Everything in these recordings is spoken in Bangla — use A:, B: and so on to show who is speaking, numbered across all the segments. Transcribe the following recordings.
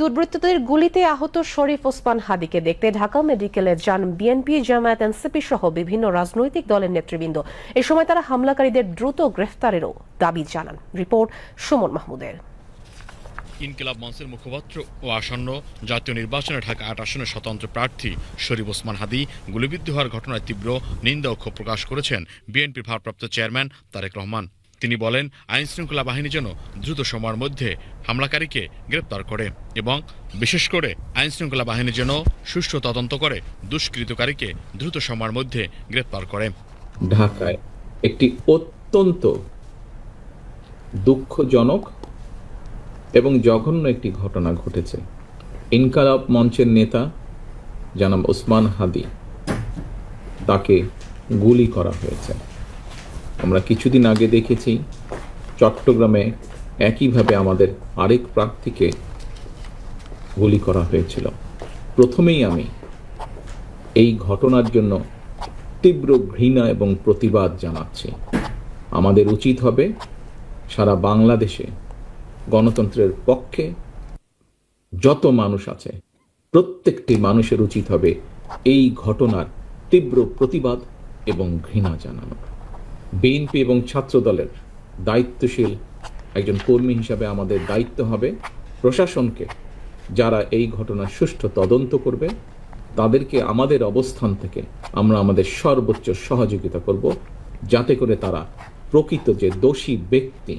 A: দুর্বৃত্তদের গুলিতে আহত শরীফ ওসমান হাদিকে দেখতে ঢাকা মেডিকেলে যান বিএনপি, জামায়াত, এনসিপি সহ বিভিন্ন রাজনৈতিক দলের নেতৃবৃন্দ। এ সময় তারা হামলাকারীদের দ্রুত গ্রেফতারেরও দাবি জানান। রিপোর্ট সুমন মাহমুদের।
B: ইনকিলাব মঞ্চের মুখপাত্র ও আসন্ন জাতীয় নির্বাচনে ঢাকা আট আসনের স্বতন্ত্র প্রার্থী শরীফ ওসমান হাদি গুলিবিদ্ধ হওয়ার ঘটনায় তীব্র নিন্দা ও ক্ষোভ প্রকাশ করেছেন বিএনপির ভারপ্রাপ্ত চেয়ারম্যান তারেক রহমান। তিনি বলেন আইন শৃঙ্খলা বাহিনী যেন দ্রুত সময়ের মধ্যে হামলাকারীকে গ্রেপ্তার করে এবং বিশেষ করে আইন শৃঙ্খলা বাহিনী যেন সুষ্ঠু তদন্ত করে দুষ্কৃতকারীকে দ্রুত সময়ের মধ্যে গ্রেপ্তার করে।
C: ঢাকায় একটি অত্যন্ত দুঃখজনক এবং জঘন্য একটি ঘটনা ঘটেছে। ইনকালাব মঞ্চের নেতা জানাম ওসমান হাদি, তাকে গুলি করা হয়েছে। আমরা কিছুদিন আগে দেখেছি চট্টগ্রামে একইভাবে আমাদের আরেক প্রার্থীকে গুলি করা হয়েছিল। প্রথমেই আমি এই ঘটনার জন্য তীব্র ঘৃণা এবং প্রতিবাদ জানাচ্ছি। আমাদের উচিত হবে সারা বাংলাদেশে গণতন্ত্রের পক্ষে যত মানুষ আছে, প্রত্যেকটি মানুষের উচিত হবে এই ঘটনার তীব্র প্রতিবাদ এবং ঘৃণা জানানো। বিএনপি এবং ছাত্রদলের দায়িত্বশীল একজন কর্মী হিসাবে আমাদের দায়িত্ব হবে প্রশাসনকে। যারা এই ঘটনার সুষ্ঠু তদন্ত করবে, তাদেরকে আমাদের অবস্থান থেকে আমরা আমাদের সর্বোচ্চ সহযোগিতা করব, যাতে করে তারা প্রকৃত যে দোষী ব্যক্তি,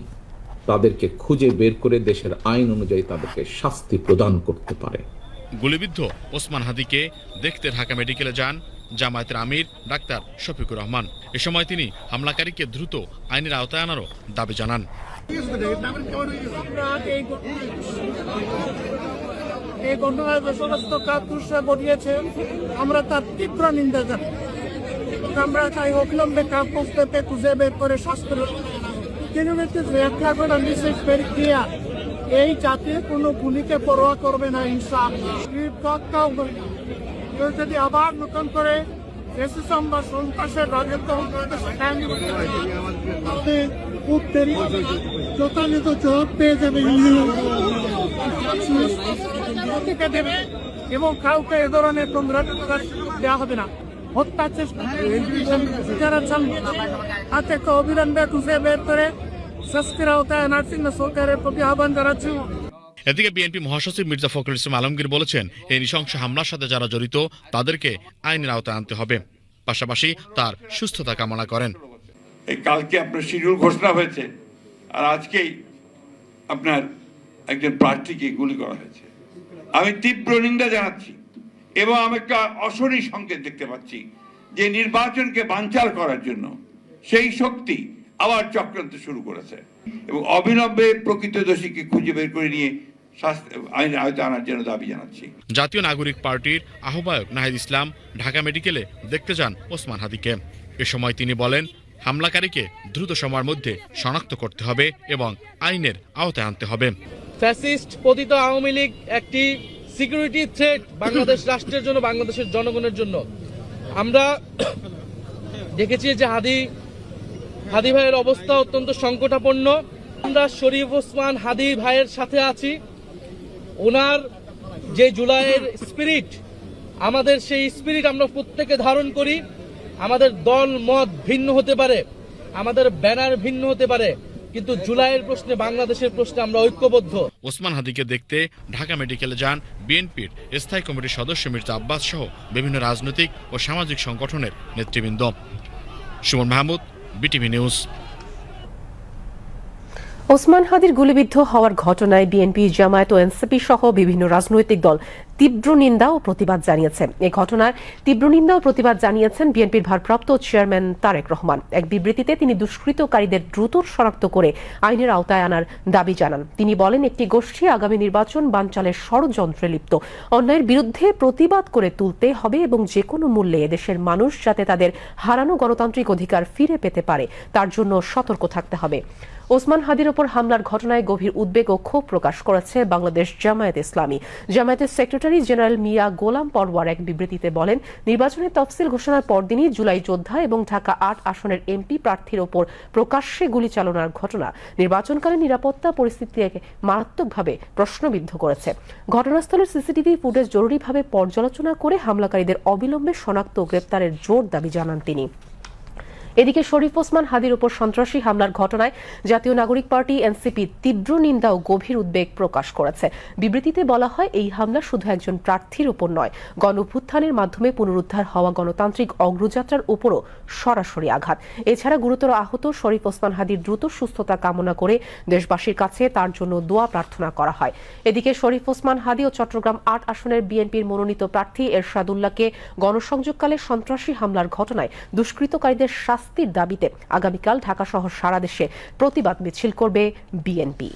C: তাদেরকে খুঁজে বের করে দেশের আইন অনুযায়ী তাদেরকে শাস্তি প্রদান করতে পারে।
B: গুলিবিদ্ধ ওসমান হাদিকে দেখতে ঢাকা মেডিকেলে যান জামায়াতের আমির ডাক্তার শফিকুর রহমান। এ সময় তিনি হামলাকারীকে দ্রুত আইনের আওতায় আনারও দাবি জানান।
D: এই ঘটনায় যে সমস্ত কাপুরুষরা ঘটিয়েছে। আমরা তার তীব্র নিন্দা আমরা চাই অবিলম্বে কাপুরুষদেরকে খুঁজে বের করে শাস্ত্র কিন্তু যে একটা করে প্রক্রিয়া। এই জাতির কোনো গুলিকে পরোয়া করবে না ইনসাফ কাউ যদি আবার নতুন করে রেসিজম বা সন্ত্রাসের তাহলে খুব দেরি যথাযথ জবাব পেয়ে যাবে দেবে এবং কাউকে এ ধরনের পুনরাবৃত্তি দেওয়া হবে না। হত্যা চেষ্টা যারা চান খুঁজে বের করে শাস্তির আওতায় নার্সিং সরকারের প্রতি আহ্বান জানাচ্ছি।
B: এদিকে বিএনপি মহাসচিব মির্জা ফখরুল ইসলাম আলমগীর বলেছেন, এই নৃশংস হামলার সাথে যারা জড়িত, তাদেরকে আইনের আওতায় আনতে হবে। পাশাপাশি তার সুস্থতা কামনা করেন।
E: এই কালকে আপনার শিডিউল ঘোষণা হয়েছে, আর আজকেই আপনার একজন প্রার্থীকে গুলি করা হয়েছে। আমি তীব্র নিন্দা জানাচ্ছি এবং আমি একটা অশনি সংকেত দেখতে পাচ্ছি যে নির্বাচনকে বানচাল করার জন্য সেই শক্তি আবার চক্রান্ত শুরু করেছে এবং অবিলম্বে প্রকৃত দোষীকে খুঁজে বের করে নিয়ে শাস্তি আইনের আনার জন্য দাবি জানাচ্ছি।
B: জাতীয় নাগরিক পার্টির আহ্বায়ক নাহিদ ইসলাম ঢাকা মেডিকেলে দেখতে যান ওসমান হাদিকে। এ সময় তিনি বলেন হামলাকারীকে দ্রুত সময়ের মধ্যে শনাক্ত করতে হবে এবং আইনের আওতায় আনতে হবে।
F: ফ্যাসিস্ট পতিত আওয়ামী লীগ একটি সিকিউরিটি থ্রেট বাংলাদেশ রাষ্ট্রের জন্য বাংলাদেশের জনগণের জন্য। আমরা দেখেছি যে হাদি হাদি ভাইয়ের অবস্থা অত্যন্ত সংকটাপন্ন। আমরা শরীফ ওসমান হাদি ভাইয়ের সাথে আছি। ওনার যে জুলাইয়ের স্পিরিট আমাদের সেই স্পিরিট আমরা প্রত্যেকে ধারণ করি। আমাদের দল, মত ভিন্ন হতে পারে, আমাদের ব্যানার ভিন্ন হতে পারে, কিন্তু জুলাইয়ের প্রশ্নে, বাংলাদেশের প্রশ্নে আমরা ঐক্যবদ্ধ।
B: ওসমান হাদিকে দেখতে ঢাকা মেডিকেলে যান বিএনপির স্থায়ী কমিটির সদস্য মির্জা আব্বাস সহ বিভিন্ন রাজনৈতিক ও সামাজিক সংগঠনের নেতৃবৃন্দ। Sumon Mahmud, BTV news.
A: Osman হাদির গুলিবিদ্ধ হওয়ার ঘটনায় বিএনপি জামায়াত ও এনসিপি সহ বিভিন্ন রাজনৈতিক দল তীব্র নিন্দা ও প্রতিবাদ জানিয়েছে। এই ঘটনার তীব্র নিন্দা ও প্রতিবাদ জানিয়েছেন বিএনপির ভারপ্রাপ্ত চেয়ারম্যান তারেক রহমান। এক বিবৃতিতে তিনি দুষ্কৃতকারীদের দ্রুত শনাক্ত করে আইনের আওতায় আনার দাবি জানান। তিনি বলেন, একটি গোষ্ঠী আগামী নির্বাচন বানচালের ষড়যন্ত্রে লিপ্ত। অন্যায়ের বিরুদ্ধে প্রতিবাদ করে তুলতে হবে এবং যে কোনো মূল্যে এদেশের মানুষ যাতে তাদের হারানো গণতান্ত্রিক অধিকার ফিরে পেতে পারে, তার জন্য সতর্ক থাকতে হবে। ওসমান হাদির ওপর হামলার ঘটনায় গভীর উদ্বেগ ও ক্ষোভ প্রকাশ করেছে বাংলাদেশ জামায়াত ইসলামী। জামায়াতের secretary secretary general Mia Golam Parwar এক বিবৃতিতে বলেন, নির্বাচনের তফসিল ঘোষণার পরদিনই জুলাই যোদ্ধা এবং ঢাকা আট আসনের এমপি প্রার্থীর ওপর প্রকাশ্যে গুলি চালানোর ঘটনা নির্বাচনকালীন নিরাপত্তা পরিস্থিতিকে মারাত্মকভাবে প্রশ্নবিদ্ধ করেছে। ঘটনাস্থলের সিসিটিভি ফুটেজ জরুরিভাবে পর্যালোচনা করে হামলাকারীদের অবিলম্বে শনাক্ত গ্রেপ্তারের জোর দাবি জানান তিনি। এদিকে শরীফ ওসমান হাদির উপর সন্ত্রাসী হামলার ঘটনায় জাতীয় নাগরিক পার্টি এনসিপি তীব্র নিন্দা ও গভীর উদ্বেগ প্রকাশ করেছে। বিবৃতিতে বলা হয়, এই হামলা শুধু একজন প্রার্থীর উপর নয়, গণভ্যুত্থানের মাধ্যমে পুনরুদ্ধার হওয়া গণতান্ত্রিক অগ্রযাত্রার উপরও সরাসরি আঘাত। এছাড়া গুরুতর আহত শরীফ ওসমান হাদির দ্রুত সুস্থতা কামনা করে দেশবাসীর কাছে তার জন্য দোয়া প্রার্থনা করা হয়। এদিকে শরীফ ওসমান হাদি ও চট্টগ্রাম আট আসনের বিএনপির মনোনীত প্রার্থী এরশাদুল্লাহকে গণসংযোগকালে সন্ত্রাসী হামলার ঘটনায় দুষ্কৃতকারীদের শাস্তির দাবিতে আগামীকাল ঢাকা সহ সারা দেশে প্রতিবাদ মিছিল করবে বিএনপি।